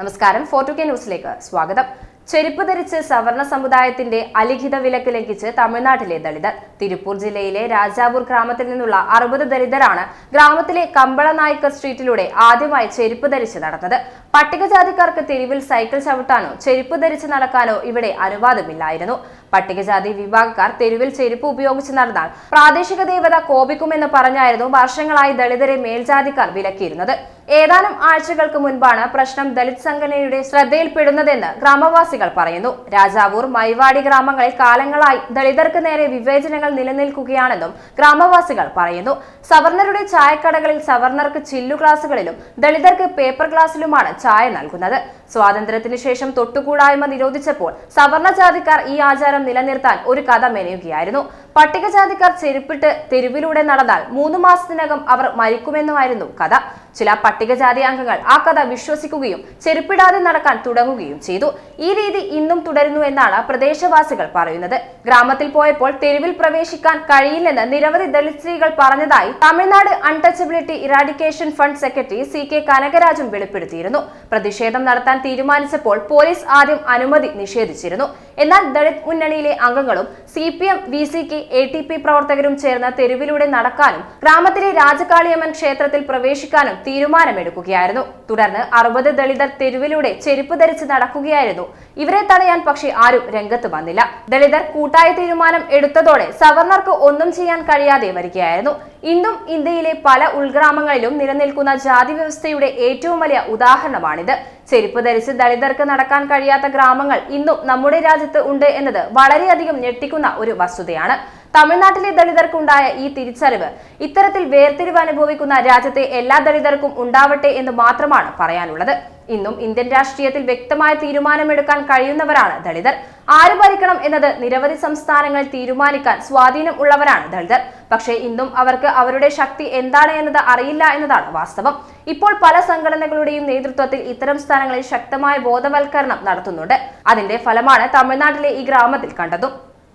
നമസ്കാരം. ഫോർട്ടു കെ ന്യൂസിലേക്ക് സ്വാഗതം. ചെരുപ്പ് ധരിച്ച് സവർണ സമുദായത്തിന്റെ അലിഖിത വിലക്ക് ലംഘിച്ച് തമിഴ്നാട്ടിലെ ദളിതർ തിരുപ്പൂർ ജില്ലയിലെ രാജാപൂർ ഗ്രാമത്തിൽ നിന്നുള്ള അറുപത് ദളിതരാണ് ഗ്രാമത്തിലെ കമ്പള നായ്ക്കർ സ്ട്രീറ്റിലൂടെ ആദ്യമായി ചെരുപ്പ് ധരിച്ച് നടന്നത്. പട്ടികജാതിക്കാർക്ക് തെരുവിൽ സൈക്കിൾ ചവിട്ടാനോ ചെരുപ്പ് ധരിച്ച് നടക്കാനോ ഇവിടെ അനുവാദമില്ലായിരുന്നു. പട്ടികജാതി വിഭാഗക്കാർ തെരുവിൽ ചെരുപ്പ് ഉപയോഗിച്ച് നടന്നാൽ പ്രാദേശിക ദേവത കോപിക്കുമെന്ന് പറഞ്ഞായിരുന്നു വർഷങ്ങളായി ദളിതരെ മേൽജാതിക്കാർ വിലക്കിയിരുന്നത്. ഏതാനും ആഴ്ചകൾക്ക് മുൻപാണ് പ്രശ്നം ദളിത് സംഘടനയുടെ ശ്രദ്ധയിൽപ്പെടുന്നതെന്ന് ഗ്രാമവാസികൾ പറയുന്നു. രാജാവൂർ മൈവാടി ഗ്രാമങ്ങളിൽ കാലങ്ങളായി ദളിതർക്ക് നേരെ വിവേചനങ്ങൾ നിലനിൽക്കുകയാണെന്നും ഗ്രാമവാസികൾ പറയുന്നു. സവർണരുടെ ചായക്കടകളിൽ സവർണർക്ക് ചില്ലു ഗ്ലാസുകളിലും ദളിതർക്ക് പേപ്പർ ഗ്ലാസ്സിലുമാണ് ചായ നൽകുന്നത്. സ്വാതന്ത്ര്യത്തിന് ശേഷം തൊട്ടുകൂടായ്മ നിരോധിച്ചപ്പോൾ സവർണ ജാതിക്കാർ ഈ ആചാരം നിലനിർത്താൻ ഒരു കഥ മെനയുകയായിരുന്നു. പട്ടികജാതിക്കാർ ചെരുപ്പിട്ട് തെരുവിലൂടെ നടന്നാൽ മൂന്ന് മാസത്തിനകം അവർ മരിക്കുമെന്നുമായിരുന്നു കഥ. ചില പട്ടികജാതി അംഗങ്ങൾ ആ കഥ വിശ്വസിക്കുകയും ചെരുപ്പിടാതെ നടക്കാൻ തുടങ്ങുകയും ചെയ്തു. ഈ രീതി ഇന്നും തുടരുന്നു എന്നാണ് പ്രദേശവാസികൾ പറയുന്നത്. ഗ്രാമത്തിൽ പോയപ്പോൾ തെരുവിൽ പ്രവേശിക്കാൻ കഴിയില്ലെന്ന് നിരവധി ദളിത് സ്ത്രീകൾ പറഞ്ഞതായി Tamil Nadu untouchability eradication front secretary C K കനകരാജും വെളിപ്പെടുത്തിയിരുന്നു. പ്രതിഷേധം നടത്താൻ തീരുമാനിച്ചപ്പോൾ പോലീസ് ആദ്യം അനുമതി നിഷേധിച്ചിരുന്നു. എന്നാൽ ദളിത് മുന്നണിയിലെ അംഗങ്ങളും C P M V C K A T P പ്രവർത്തകരും ചേർന്ന് തെരുവിലൂടെ നടക്കാനും ഗ്രാമത്തിലെ രാജകാളിയമ്മൻ ക്ഷേത്രത്തിൽ പ്രവേശിക്കാനും തീരുമാനമെടുക്കുകയായിരുന്നു. തുടർന്ന് അറുപത് ദളിതർ തെരുവിലൂടെ ചെരുപ്പ് ധരിച്ച് നടക്കുകയായിരുന്നു ഇവരെ തടയാൻ പക്ഷേ ആരും രംഗത്ത് വന്നില്ല. ദളിതർ കൂട്ടായ തീരുമാനം എടുത്തതോടെ സവർണർക്ക് ഒന്നും ചെയ്യാൻ കഴിയാതെ വരികയായിരുന്നു. ഇന്നും ഇന്ത്യയിലെ പല ഉൾഗ്രാമങ്ങളിലും നിലനിൽക്കുന്ന ജാതി വ്യവസ്ഥയുടെ ഏറ്റവും വലിയ ഉദാഹരണമാണിത്. ചെരുപ്പ് ധരിച്ച് ദളിതർക്ക് നടക്കാൻ കഴിയാത്ത ഗ്രാമങ്ങൾ ഇന്നും നമ്മുടെ രാജ്യത്ത് ഉണ്ട് എന്നത് വളരെയധികം ഞെട്ടിക്കുന്ന ഒരു വസ്തുതയാണ്. തമിഴ്നാട്ടിലെ ദളിതർക്കുണ്ടായ ഈ തിരിച്ചറിവ് ഇത്തരത്തിൽ വേർതിരിവ് അനുഭവിക്കുന്ന രാജ്യത്തെ എല്ലാ ദളിതർക്കും ഉണ്ടാവട്ടെ എന്ന് മാത്രമാണ് പറയാനുള്ളത്. ഇന്നും ഇന്ത്യൻ രാഷ്ട്രീയത്തിൽ വ്യക്തമായ തീരുമാനമെടുക്കാൻ കഴിയുന്നവരാണ് ദളിതർ. ആര് ഭരിക്കണം എന്നത് നിരവധി സംസ്ഥാനങ്ങൾ തീരുമാനിക്കാൻ സ്വാധീനം ഉള്ളവരാണ് ദളിതർ. പക്ഷേ ഇന്നും അവർക്ക് അവരുടെ ശക്തി എന്താണ് എന്നത് അറിയില്ല എന്നതാണ് വാസ്തവം. ഇപ്പോൾ പല സംഘടനകളുടെയും നേതൃത്വത്തിൽ ഇത്തരം സ്ഥാനങ്ങളിൽ ശക്തമായ ബോധവൽക്കരണം നടത്തുന്നുണ്ട്. അതിന്റെ ഫലമാണ് തമിഴ്നാട്ടിലെ ഈ ഗ്രാമത്തിൽ കണ്ടതും.